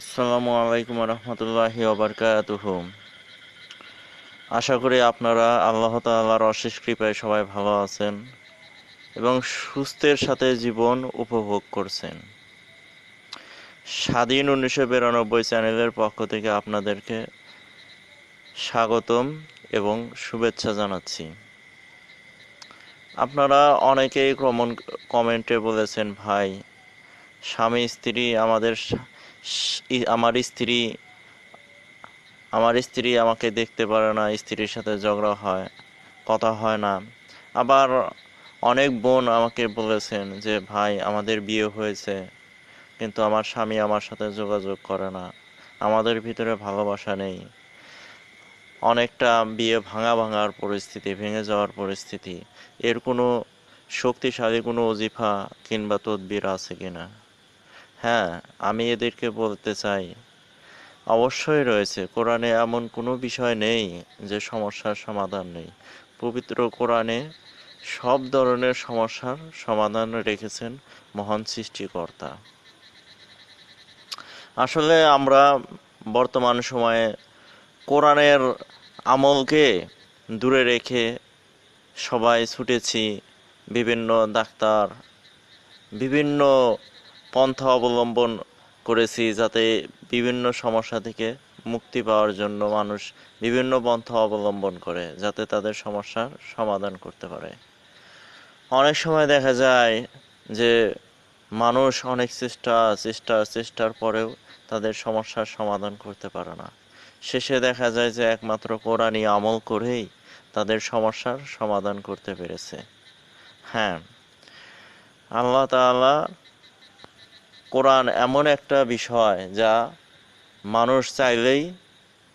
আসসালামু আলাইকুম রহমতুল্লাহি ওবরকাতুহ। আশা করি আপনারা আল্লাহ তাআলার অশেষ কৃপায় সবাই ভালো আছেন এবং সুস্থের সাথে জীবন উপভোগ করছেন। স্বাধীন উনিশশো বিরানব্বই চ্যানেলের পক্ষ থেকে আপনাদেরকে স্বাগতম এবং শুভেচ্ছা জানাচ্ছি। আপনারা অনেকেই কমন কমেন্টে বলেছেন, ভাই স্বামী স্ত্রী আমাদের আমার স্ত্রী আমার স্ত্রী আমাকে দেখতে পারে না, স্ত্রীর সাথে ঝগড়া হয়, কথা হয় না। আবার অনেক বোন আমাকে বলেছেন যে, ভাই, আমাদের বিয়ে হয়েছে, কিন্তু আমার স্বামী আমার সাথে যোগাযোগ করে না। আমাদের ভিতরে ভালোবাসা নেই। অনেকটা বিয়ে ভাঙা ভাঙার পরিস্থিতি, ভেঙে যাওয়ার পরিস্থিতি। এর কোনো শক্তিশালী কোনো অজিফা কিংবা তদবির আছে কিনা? হ্যাঁ আমি এদেরকে বলতে চাই। অবশ্যই রয়েছে, কোরআনে এমন কোনো বিষয় নেই যে সমস্যার সমাধান নেই। পবিত্র কোরআনে সব ধরনের সমস্যার সমাধান রেখেছেন মহান সৃষ্টিকর্তা। আসলে আমরা বর্তমান সময়ে কোরআনের আমলকে দূরে রেখে সবাই ছুটেছি বিভিন্ন ডাক্তার, বিভিন্ন পন্থা অবলম্বন করেছি যাতে বিভিন্ন সমস্যা থেকে মুক্তি পাওয়ার জন্য মানুষ বিভিন্ন পন্থা অবলম্বন করে, যাতে তাদের সমস্যার সমাধান করতে পারে। অনেক সময় দেখা যায় যে মানুষ অনেক চেষ্টা চেষ্টা, চেষ্টার পরেও তাদের সমস্যার সমাধান করতে পারে না। শেষে দেখা যায় যে একমাত্র কোরআনই আমল করেই তাদের সমস্যার সমাধান করতে পেরেছে। হ্যাঁ আল্লাহ তাআলা কোরআন এমন একটা বিষয় যা মানুষ চাইলেই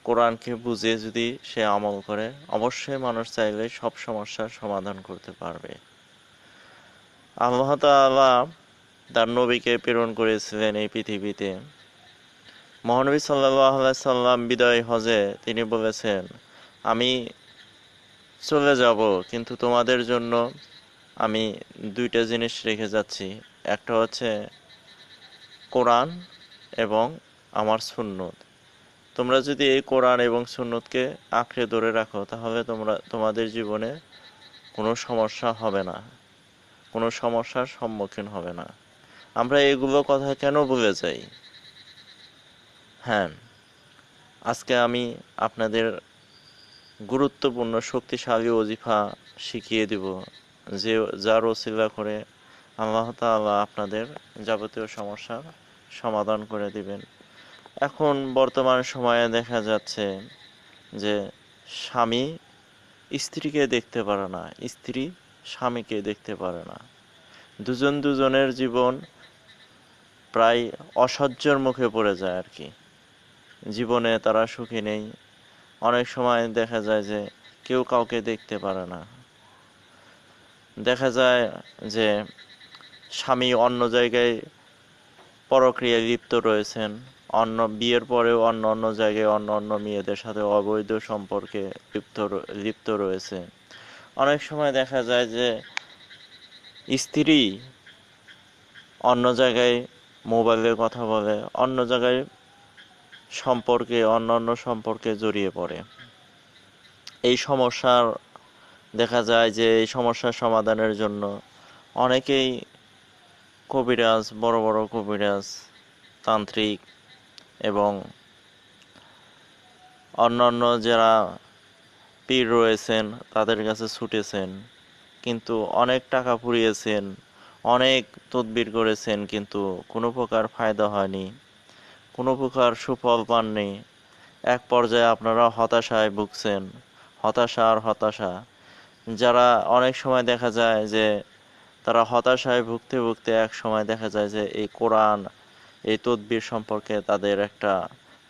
কোরআনকে বুঝে যদি সে আমল করে, অবশ্যই মানুষ চাইলেই সব সমস্যার সমাধান করতে পারবে। আল্লাহ তাআলা তার নবীকে প্রেরণ করেছিলেন এই পৃথিবীতে। মহানবী আলাইহি সাল্লাম বিদায় হজে তিনি বলেছেন, আমি চলে যাব, কিন্তু তোমাদের জন্য আমি দুইটা জিনিস রেখে যাচ্ছি। একটা হচ্ছে কোরআন এবং আমার সুন্নত। তোমরা যদি এই কোরআন এবং সুন্নতকে আঁকড়ে ধরে রাখো, তাহলে তোমরা, তোমাদের জীবনে কোনো সমস্যা হবে না। কোনো সমস্যার সম্মুখীন হবে না। আমরা এগুলো কথা কেন ভুলে যাই? হ্যাঁ আজকে আমি আপনাদের গুরুত্বপূর্ণ, শক্তিশালী অজিফা শিখিয়ে দিব, যে, যার ওসিলা করে আল্লাহ আপনাদের যাবতীয় সমস্যার সমাধান করে দিবেন। এখন বর্তমান সময়ে দেখা যাচ্ছে যে স্বামী স্ত্রীকে দেখতে পারে না, স্ত্রী স্বামীকে দেখতে পারে না। দুজন দুজনের জীবন প্রায় অসহ্যর মুখে পড়ে যায় আর কি। জীবনে তারা সুখী নেই। অনেক সময় দেখা যায় যে কেউ কাউকে দেখতে পারে না। দেখা যায় যে স্বামী অন্য জায়গায় পরক্রিয়ায় লিপ্ত রয়েছেন। অন্য বিয়ের পরেও অন্য অন্য জায়গায় অন্য অন্য মেয়েদের সাথে অবৈধ সম্পর্কে লিপ্ত লিপ্ত রয়েছে। অনেক সময় দেখা যায় যে স্ত্রী অন্য জায়গায় মোবাইলে কথা বলে, অন্য জায়গায় সম্পর্কে, অন্য অন্য সম্পর্কে জড়িয়ে পড়ে। এই সমস্যার দেখা যায় যে এই সমস্যার সমাধানের জন্য অনেকেই কবিরাজ, বড় বড় কবিরাজ, তান্ত্রিক এবং অন্যান্য যারা পীর রয়েছেন, তাদের কাছে ছুটেছেন, কিন্তু অনেক টাকা পুড়িয়েছেন, অনেক তদবির করেছেন, কিন্তু কোনো প্রকার ফায়দা হয়নি, কোনো প্রকার সুফল পাননি। এক পর্যায়ে আপনারা হতাশায় ভুগছেন, হতাশা আর হতাশা। যারা অনেক সময় দেখা যায় যে তারা হতাশায় ভুগতে ভুগতে এক সময় দেখা যায় যে এই কোরআন, এই তদবির সম্পর্কে তাদের একটা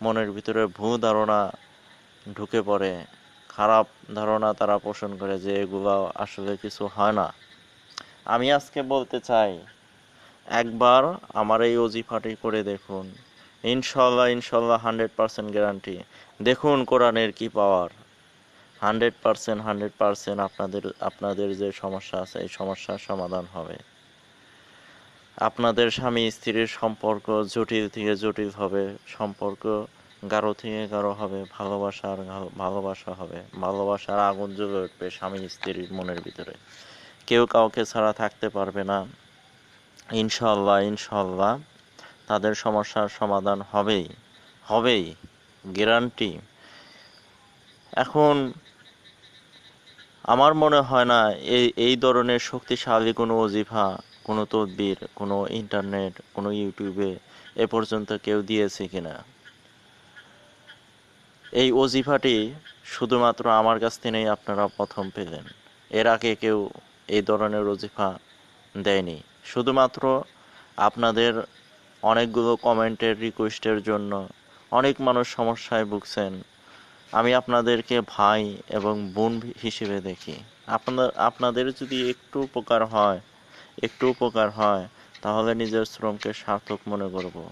মনের ভিতরে ভূ ধারণা ঢুকে পড়ে। খারাপ ধারণা তারা পোষণ করে যে এগুলো আসলে কিছু হয় না। আমি আজকে বলতে চাই, একবার আমার এই অজিফাটি করে দেখুন। ইনশাল্লাহ ইনশাল্লাহ হান্ড্রেড পার্সেন্ট গ্যারান্টি। দেখুন কোরআনের কি power. Hundred percent hundred percent আপনাদের আপনাদের যে সমস্যা আছে, এই সমস্যার সমাধান হবে। আপনাদের স্বামী স্ত্রীর সম্পর্ক জটিল থেকে জটিল হবে, সম্পর্ক গাঢ় থেকে গাঢ় হবে, ভালোবাসার ভালোবাসা হবে, ভালোবাসার আগুন জ্বলে উঠবে স্বামী স্ত্রীর মনের ভিতরে। কেউ কাউকে ছাড়া থাকতে পারবে না। ইনশাল্লাহ ইনশাল্লাহ তাদের সমস্যার সমাধান হবেই হবেই, গ্যারান্টি। এখন আমার মনে হয় না এই এই ধরনের শক্তিশালী কোনো অজিফা, কোনো তদবির, কোনো ইন্টারনেট, কোনো ইউটিউবে এ পর্যন্ত কেউ দিয়েছে কিনা। এই অজিফাটি শুধুমাত্র আমার কাছ থেকেই আপনারা প্রথম পেলেন। এর আগে কেউ এই ধরনের অজিফা দেয়নি। শুধুমাত্র আপনাদের অনেকগুলো কমেন্টের রিকোয়েস্টের জন্য অনেক মানুষ সমস্যায় ভুগছেন। আমি আপনাদেরকে ভাই এবং বোন হিসেবে দেখি। আপনার, আপনাদের যদি একটু উপকার হয়, একটু উপকার হয়, তাহলে নিজের শ্রমকে সার্থক মনে করব।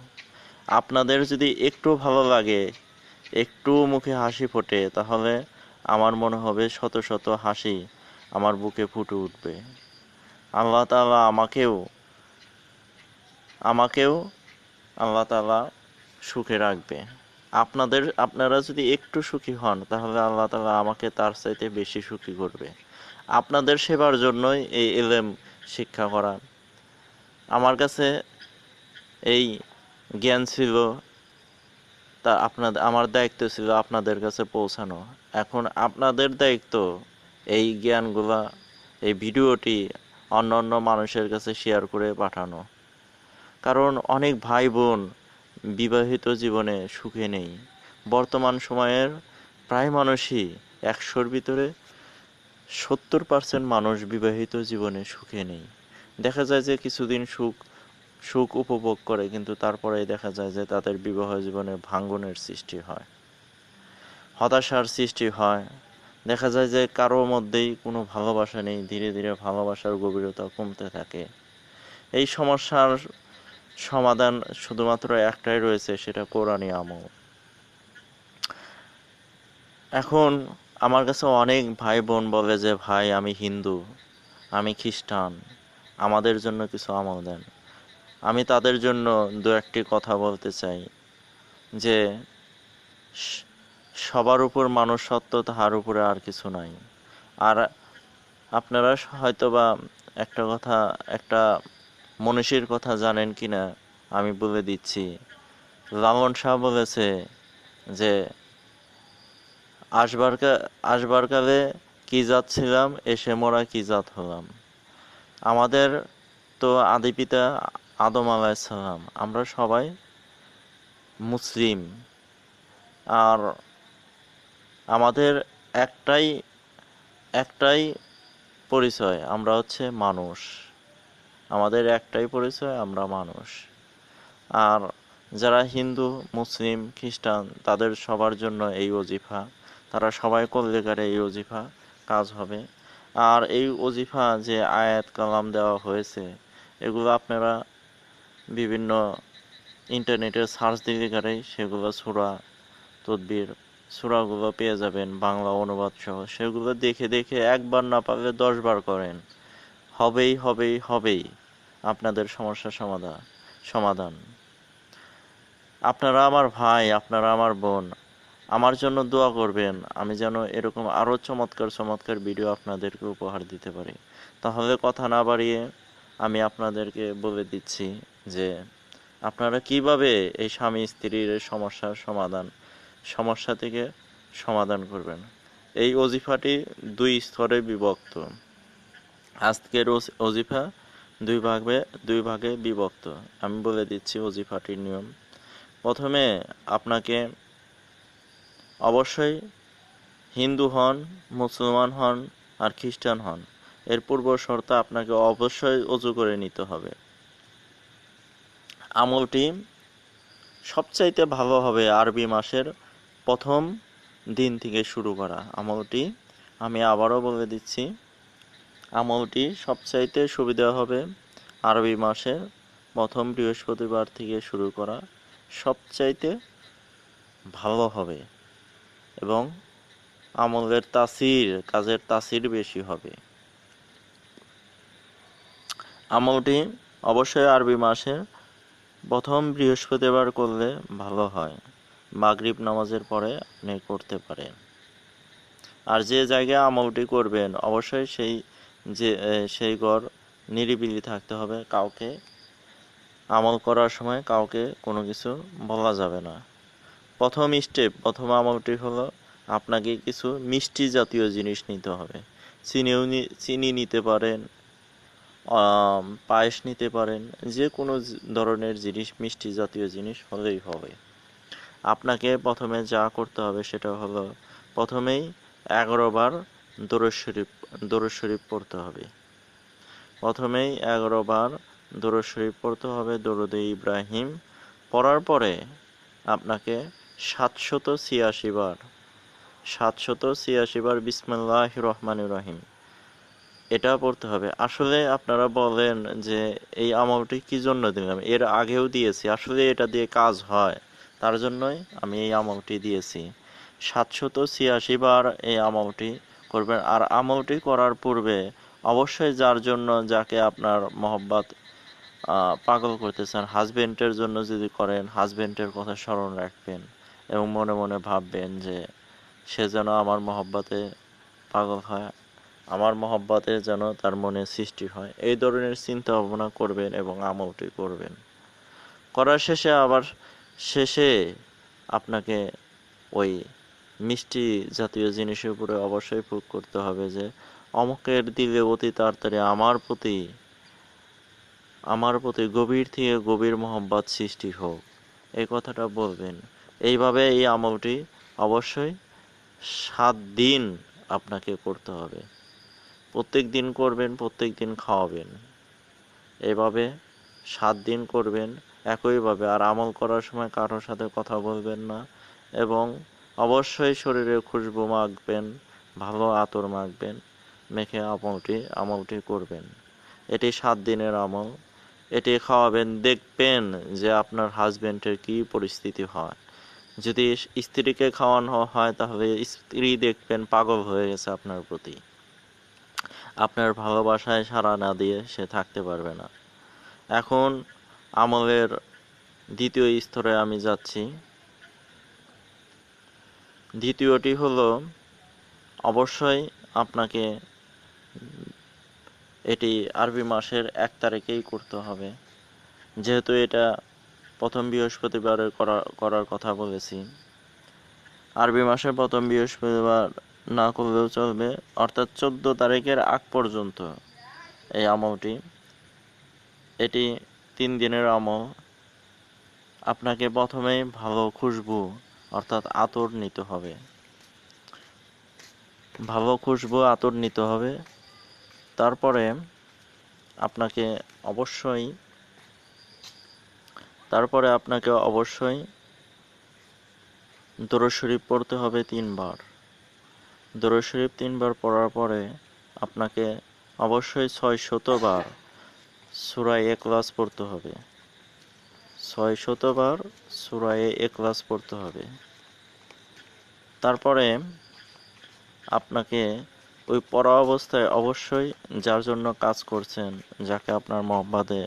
আপনাদের যদি একটু ভালো লাগে, একটু মুখে হাসি ফোটে, তাহলে আমার মনে হবে শত শত হাসি আমার বুকে ফুটে উঠবে। আল্লাহ তাআলা আমাকেও আমাকেও আল্লাহ তাআলা সুখে রাখবে। আপনাদের, আপনারা যদি একটু সুখী হন, তাহলে আল্লাহ তালা আমাকে তার চাইতে বেশি সুখী করবে। আপনাদের সেবার জন্যই এই এলেম শিক্ষা করা। আমার কাছে এই জ্ঞান ছিল, তা আপনাদের আমার দায়িত্ব ছিল আপনাদের কাছে পৌঁছানো। এখন আপনাদের দায়িত্ব এই জ্ঞানগুলা, এই ভিডিওটি অন্য অন্য মানুষের কাছে শেয়ার করে পাঠানো। কারণ অনেক ভাই বোন বিবাহিত জীবনে সুখে নেই। বর্তমান সময়ের প্রায় মানুষই একশোর ভিতরে সত্তর পার্সেন্ট মানুষ বিবাহিত জীবনে সুখে নেই। দেখা যায় যে কিছুদিন সুখ সুখ উপভোগ করে, কিন্তু তারপরে দেখা যায় যে তাদের বিবাহ জীবনে ভাঙ্গনের সৃষ্টি হয়। হতাশার সৃষ্টি হয়। দেখা যায় যে কারও মধ্যেই কোনো ভালোবাসা নেই, ধীরে ধীরে ভালোবাসার গভীরতা কমতে থাকে। এই সমস্যার সমাধান শুধুমাত্র একটাই রয়েছে, সেটা কোরআনই আমল। এখন আমার কাছে অনেক ভাই বোন বলে যে, ভাই, আমি হিন্দু, আমি খ্রিস্টান, আমাদের জন্য কিছু আমল দেন। আমি তাদের জন্য দু একটি কথা বলতে চাই, যে সবার উপর মানুষ সত্য তাহার উপরে আর কিছু নাই। আর আপনারা হয়তোবা একটা কথা, একটা মনীষীর কথা জানেন কিনা আমি বলে দিচ্ছি। লালন শাহ বলেছে যে আসবার কা- আসবার কালে কি জাত ছিলাম, এসে মোরা কি জাত হলাম? আমাদের তো আদি পিতা আদম আলাইসালাম আমরা সবাই মুসলিম। আর আমাদের একটাই একটাই পরিচয়, আমরা হচ্ছে মানুষ। আমাদের একটাই পরিচয়, আমরা মানুষ। আর যারা হিন্দু, মুসলিম, খ্রিস্টান, তাদের সবার জন্য এই অজিফা তারা সবাই গেলে এই অজিফা কাজ হবে। আর এই অজিফা যে আয়াত, কালাম দেওয়া হয়েছে, এগুলো আপনারা বিভিন্ন ইন্টারনেটে সার্চ দিলে গেলেই সেগুলো সুরা তদবির, সুরাগুলো পেয়ে যাবেন, বাংলা অনুবাদ সহ। সেগুলো দেখে দেখে একবার না পারলে দশবার করেন। হবেই হবেই হবেই। আপনাদের সমস্যা সমাধান সমাধান। আপনারা আমার ভাই, আপনারা আমার বোন, আমার জন্য দোয়া করবেন, আমি যেন এরকম আরও চমৎকার চমৎকার ভিডিও আপনাদেরকে উপহার দিতে পারি। তাহলে কথা না বাড়িয়ে আমি আপনাদেরকে বলে দিচ্ছি যে, আপনারা কীভাবে এই স্বামী স্ত্রীর সমস্যার সমাধান, সমস্যা থেকে সমাধান করবেন? এই অজিফাটি দুই স্তরে বিভক্ত। আজকের অজিফা দুই ভাগে দুই ভাগে বিভক্ত। আমি বলে দিচ্ছি অজিফাটির নিয়ম। প্রথমে আপনাকে অবশ্যই হিন্দু হন, মুসলমান হন আর খ্রিস্টান হন। এর পূর্ব শর্ত আপনাকে অবশ্যই অজু করে নিতে হবে। আমলটি সবচাইতে ভালো হবে আরবি মাসের প্রথম দিন থেকে শুরু করা। আমলটি আমি আবারও বলে দিচ্ছি। আমলটি সবচাইতে সুবিধা হবে আরবি মাসের প্রথম বৃহস্পতিবার থেকে শুরু করা সবচাইতে ভালো হবে এবং আমলের তাসির, কাজের তাসির বেশি হবে। আমলটি অবশ্যই আরবি মাসের প্রথম বৃহস্পতিবার করলে ভালো হয়। মাগরিব নামাজের পরে আপনি করতে পারেন। আর যে জায়গায় আমলটি করবেন, অবশ্যই সেই যে সেই ঘর নিরিবিলি থাকতে হবে কাউকে। আমল করার সময় কাউকে কোনো কিছু বলা যাবে না। প্রথম স্টেপ প্রথম আমলটি হলো আপনাকে কিছু মিষ্টি জাতীয় জিনিস নিতে হবে। চিনিও চিনি নিতে পারেন পায়েস নিতে পারেন, যে কোনো ধরনের জিনিস, মিষ্টি জাতীয় জিনিস হলেই হবে। আপনাকে প্রথমে যা করতে হবে সেটা হলো প্রথমেই এগারো বার দরুদ শরীফ শরীফ পড়তে হবে। প্রথমেই এগারো বার দরুদ শরীফ পড়তে হবে, দরুদে ইব্রাহিম। পড়ার পরে আপনাকে সাতশত ছিয়াশি বার, সাতশত ছিয়াশি বার বিসমিল্লাহ রহমান রহিম। এটা পড়তে হবে। আসলে আপনারা বলেন যে এই আমলটি কি জন্য দিলাম? এর আগেও দিয়েছি। আসলে এটা দিয়ে কাজ হয়। তার জন্যই আমি এই আমলটি দিয়েছি। সাতশত ছিয়াশি বার এই আমলটি করবেন। আর আমলটি করার পূর্বে অবশ্যই যার জন্য যাকে আপনার মহব্বত পাগল করতে চান হাজবেন্ডের জন্য যদি করেন, হাজবেন্ডের কথা স্মরণ রাখবেন এবং মনে মনে ভাববেন যে সে যেন আমার মহব্বতে পাগল হয়, আমার মহব্বতে যেন তার মনে সৃষ্টি হয়। এই ধরনের চিন্তা ভাবনা করবেন এবং আমলটি করবেন। করার শেষে আবার শেষে আপনাকে ওই মিষ্টি জাতীয় জিনিসের উপরে অবশ্যই প্রয়োগ করতে হবে যে, অমুকের দিলে অতি তাড়াতাড়ি আমার প্রতি আমার প্রতি গভীর থেকে গভীর মহব্বত সৃষ্টি হোক। এই কথাটা বলবেন। এইভাবে এই আমলটি অবশ্যই সাত দিন আপনাকে করতে হবে। প্রত্যেক দিন করবেন, প্রত্যেক দিন খাওয়াবেন। এভাবে সাত দিন করবেন, একইভাবে। আর আমল করার সময় কারোর সাথে কথা বলবেন না এবং অবশ্যই শরীরে খুশবু মাখবেন, ভালো আতর মাখবেন, মেখে আমলটি আমলটি করবেন। এটি সাত দিনের আমল। এটি খাওয়াবেন, দেখবেন যে আপনার হাজবেন্ডের কি পরিস্থিতি হয়। যদি স্ত্রীকে খাওয়ানো হয়, তাহলে স্ত্রী দেখবেন পাগল হয়ে গেছে আপনার প্রতি। আপনার ভালোবাসায় সাড়া না দিয়ে সে থাকতে পারবে না। এখন আমলের দ্বিতীয় স্তরে আমি যাচ্ছি। দ্বিতীয়টি হলো, অবশ্যই আপনাকে এটি আরবি মাসের এক তারিখেই করতে হবে। যেহেতু এটা প্রথম বৃহস্পতিবারে করা, করার কথা বলেছি। আরবি মাসের প্রথম বৃহস্পতিবার না করলেও চলবে, অর্থাৎ চোদ্দ তারিখের আগ পর্যন্ত এই আমলটি। এটি তিন দিনের আমল। আপনাকে প্রথমেই ভালো খুশবু অর্থাৎ আতর নিতে হবে। ভালো খুশবু আতর নিতে হবে। তারপরে আপনাকে অবশ্যই, তারপরে আপনাকে অবশ্যই দরুদ শরীফ পড়তে হবে তিনবার। দরুদ শরীফ তিনবার পড়ার পরে আপনাকে অবশ্যই ছয় শতবার সুরায় এক্লাস পড়তে হবে। ছয় শতবার সুরায়ে এক্লাস পড়তে হবে। তারপরে আপনাকে ওই পড়া অবস্থায় অবশ্যই যার জন্য কাজ করছেন, যাকে আপনার মহব্বতে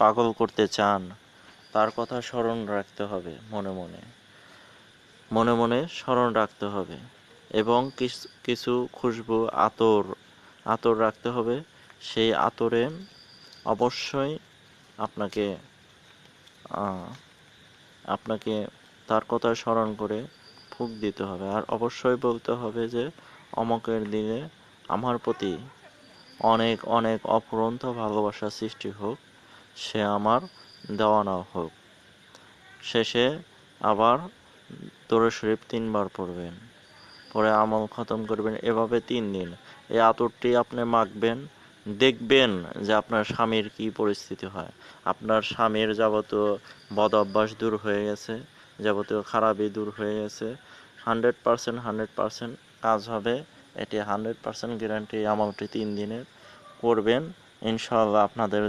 পাগল করতে চান, তার কথা স্মরণ রাখতে হবে মনে মনে। মনে মনে স্মরণ রাখতে হবে এবং কিছু খুশবু, আতর আতর রাখতে হবে। সেই আতরে অবশ্যই আপনাকে আপনাকে তার কথা স্মরণ করে ফুক দিতে হবে। আর অবশ্যই বলতে হবে যে, অমকের দিনে আমার প্রতি অনেক অনেক অফুরন্ত ভালোবাসা সৃষ্টি হোক, সে আমার দেওয়ানা হোক। শেষে আবার দরুদ শরীফ তিনবার পড়বেন। পরে আমল খতম করবেন। এভাবে তিন দিন। এই আতরটি আপনি মাখবেন দেখবেন যে আপনার স্বামীর কি পরিস্থিতি হয়। আপনার স্বামীর যাবতীয় বদ অভ্যাস দূর হয়ে গেছে, যাবতীয় খারাপই দূর হয়ে গেছে। হান্ড্রেড পারসেন্ট হান্ড্রেড পারসেন্ট কাজ হবে, এটি হান্ড্রেড পারসেন্ট গ্যারান্টি আমলটি তিন দিনের করবেন। ইনশাল্লাহ আপনাদের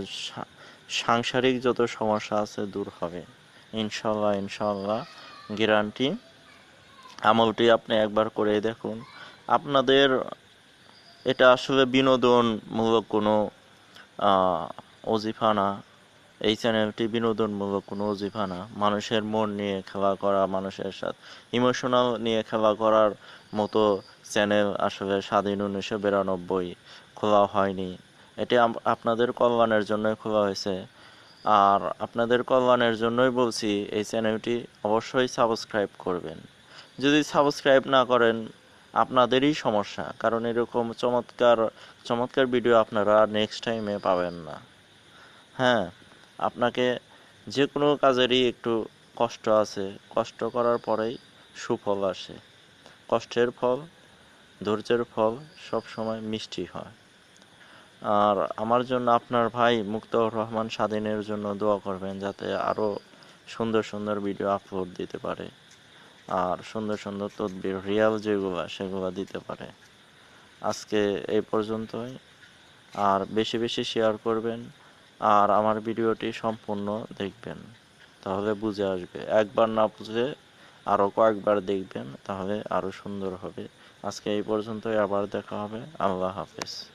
সাংসারিক যত সমস্যা আছে দূর হবে। ইনশাল্লাহ ইনশাল্লাহ গ্যারান্টি আমলটি আপনি একবার করে দেখুন। আপনাদের এটা আসলে বিনোদনমূলক কোনো অজিফা না। এই চ্যানেলটি বিনোদনমূলক কোনো অজিফা না। মানুষের মন নিয়ে খেলা করা, মানুষের সাথে ইমোশনাল নিয়ে খেলা করার মতো চ্যানেল আসলে স্বাধীন উনিশশো বিরানব্বই খোলা হয়নি। এটি আপনাদের কল্যাণের জন্যই খোলা হয়েছে। আর আপনাদের কল্যাণের জন্যই বলছি, এই চ্যানেলটি অবশ্যই সাবস্ক্রাইব করবেন। যদি সাবস্ক্রাইব না করেন আপনাদেরই সমস্যা। কারণ এরকম চমৎকার চমৎকার ভিডিও আপনারা নেক্সট টাইমে পাবেন না। হ্যাঁ আপনাকে যে কোনো কাজেরই একটু কষ্ট আছে। কষ্ট করার পরেই সুফল আসে। কষ্টের ফল, ধৈর্যের ফল সব সময় মিষ্টি হয়। আর আমার জন্য আপনার ভাই মুক্তার রহমান স্বাধীনের জন্য দোয়া করবেন যাতে আরও সুন্দর সুন্দর ভিডিও আপলোড দিতে পারে। আর সুন্দর সুন্দর তদবির রিয়াল যেগুলো, সেগুলো দিতে পারে। আজকে এই পর্যন্তই। আর বেশি বেশি শেয়ার করবেন আর আমার ভিডিওটি সম্পূর্ণ দেখবেন। তাহলে বুঝে আসবে। একবার না বুঝে আরও কয়েকবার দেখবেন, তাহলে আরও সুন্দর হবে। আজকে এই পর্যন্তই, আবার দেখা হবে। আল্লাহ হাফেজ।